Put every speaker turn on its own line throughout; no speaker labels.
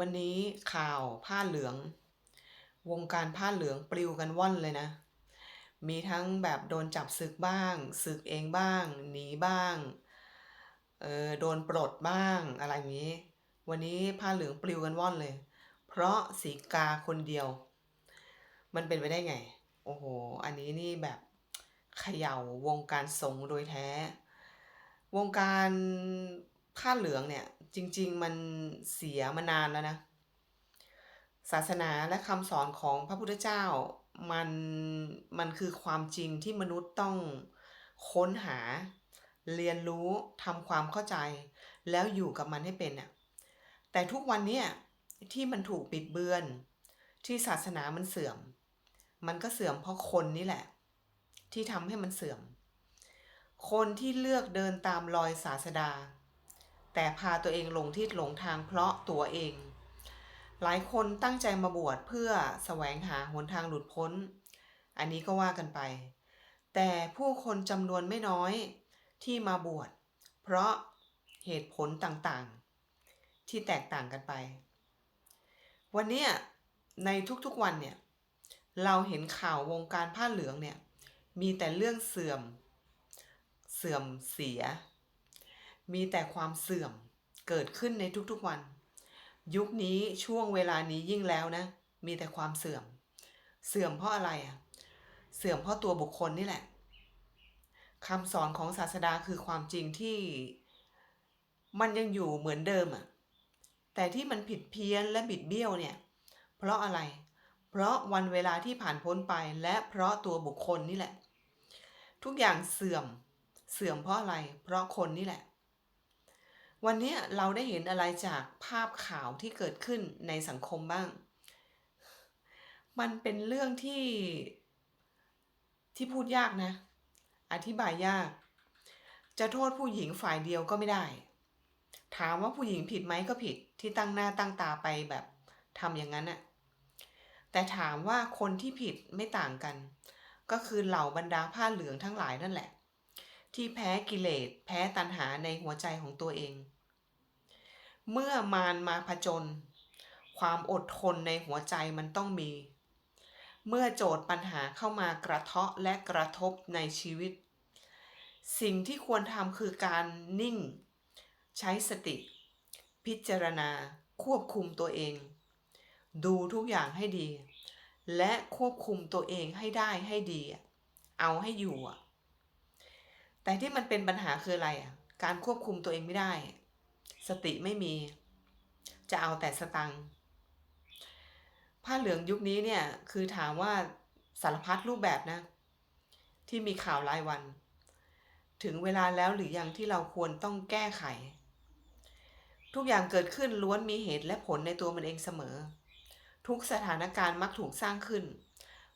วันนี้ข่าวผ้าเหลือง วงการผ้าเหลืองปลิวกันว่อนเลยนะ มีทั้งแบบโดนจับศึกบ้างศึกเองบ้างหนีบ้างเออโดนปลดบ้างอะไรอย่างนี้ วันนี้ผ้าเหลืองปลิวกันว่อนเลย เพราะสีกาคนเดียว มันเป็นไปได้ไง โอ้โห อันนี้นี่แบบเขย่าวงการสงโดยแท้ วงการ ผ้าเหลืองเนี่ย จริง ๆ มันเสียมานานแล้วนะ ศาสนาและคำสอนของพระพุทธเจ้ามันมันคือความจริงที่มนุษย์ต้องค้นหา เรียนรู้ทำความเข้าใจ แล้วอยู่กับมันให้เป็นน่ะแต่ทุกวันนี้ที่มันถูกปิดเบือน ที่ศาสนามันเสื่อม มันก็เสื่อมเพราะคนนี่แหละ ที่ทำให้มันเสื่อม คนที่เลือกเดินตามรอยศาสดา แต่พาตัวเองหลงทิศหลงทางเพราะตัวเอง หลายคนตั้งใจมาบวชเพื่อแสวงหาหนทางหลุดพ้น อันนี้ก็ว่ากันไป แต่ผู้คนจำนวนไม่น้อยที่มาบวช เพราะเหตุผลต่างๆ ที่แตกต่างกันไป วันนี้ในทุกๆวันเนี่ยเราเห็นข่าววงการผ้าเหลืองเนี่ยมีแต่เรื่องเสื่อม เสื่อมเสีย มีแต่ความเสื่อมเกิดขึ้นในทุกๆวัน ยุคนี้ช่วงเวลานี้ยิ่งแล้วนะ มีแต่ความเสื่อม เสื่อมเพราะอะไรอะ เสื่อมเพราะตัวบุคคลนี่แหละคำสอนของศาสดาคือความจริงที่มันยังอยู่เหมือนเดิมอะ แต่ที่มันผิดเพี้ยนและบิดเบี้ยวเนี่ย เพราะอะไร เพราะวันเวลาที่ผ่านพ้นไปและเพราะตัวบุคคลนี่แหละ ทุกอย่างเสื่อม เสื่อมเพราะอะไร เพราะคนนี่แหละ วันนี้เราได้เห็นอะไรจากภาพข่าวที่เกิดขึ้นในสังคมบ้าง มันเป็นเรื่องที่ที่พูดยากนะ อธิบายยาก จะโทษผู้หญิงฝ่ายเดียวก็ไม่ได้ ถามว่าผู้หญิงผิดไหมก็ผิดที่ตั้งหน้าตั้งตาไปแบบทำอย่างนั้นน่ะแต่ถามว่าคนที่ผิดไม่ต่างกัน ก็คือเหล่าบรรดาผ้าเหลืองทั้งหลายนั่นแหละ ที่แพ้กิเลสแพ้ตัณหาในหัวใจของตัวเอง เมื่อมารมาผจญความอดทนในหัวใจมันต้องมี เมื่อโจทย์ปัญหาเข้ามากระเทาะและกระทบในชีวิต สิ่งที่ควรทำคือการนิ่ง ใช้สติ พิจารณา ควบคุมตัวเอง ดูทุกอย่างให้ดี และควบคุมตัวเองให้ได้ให้ดี เอาให้อยู่อะ แต่ที่มันเป็นปัญหาคืออะไรอะ การควบคุมตัวเองไม่ได้ สติไม่มี จะเอาแต่สตังผ้าเหลืองยุคนี้เนี่ย คือถามว่าสารพัดรูปแบบนะ ที่มีข่าวรายวัน ถึงเวลาแล้วหรือยังที่เราควรต้องแก้ไข ทุกอย่างเกิดขึ้นล้วนมีเหตุและผลในตัวมันเองเสมอ ทุกสถานการณ์มักถูกสร้างขึ้น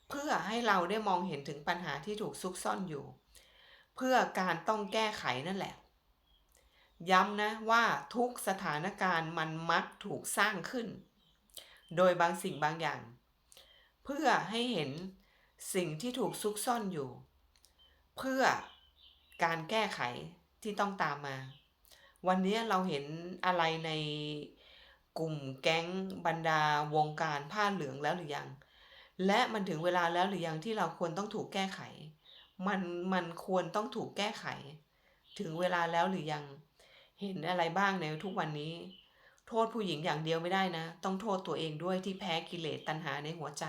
เพื่อให้เราได้มองเห็นถึงปัญหาที่ถูกซุกซ่อนอยู่ เพื่อการต้องแก้ไขนั่นแหละ ย้ำนะว่าทุกสถานการณ์มันมักถูกสร้างขึ้น โดยบางสิ่งบางอย่าง เพื่อให้เห็นสิ่งที่ถูกซุกซ่อนอยู่ เพื่อการแก้ไขที่ต้องตามมา วันนี้เราเห็นอะไรในกลุ่มแก๊งบรรดาวงการผ้าเหลืองแล้วหรือยัง และมันถึงเวลาแล้วหรือยังที่เราควรต้องถูกแก้ไข มันมันควรต้องถูกแก้ไข ถึงเวลาแล้วหรือยัง เห็นอะไรบ้างในทุกวันนี้ โทษผู้หญิงอย่างเดียวไม่ได้นะ ต้องโทษตัวเองด้วยที่แพ้กิเลสตัณหาในหัวใจ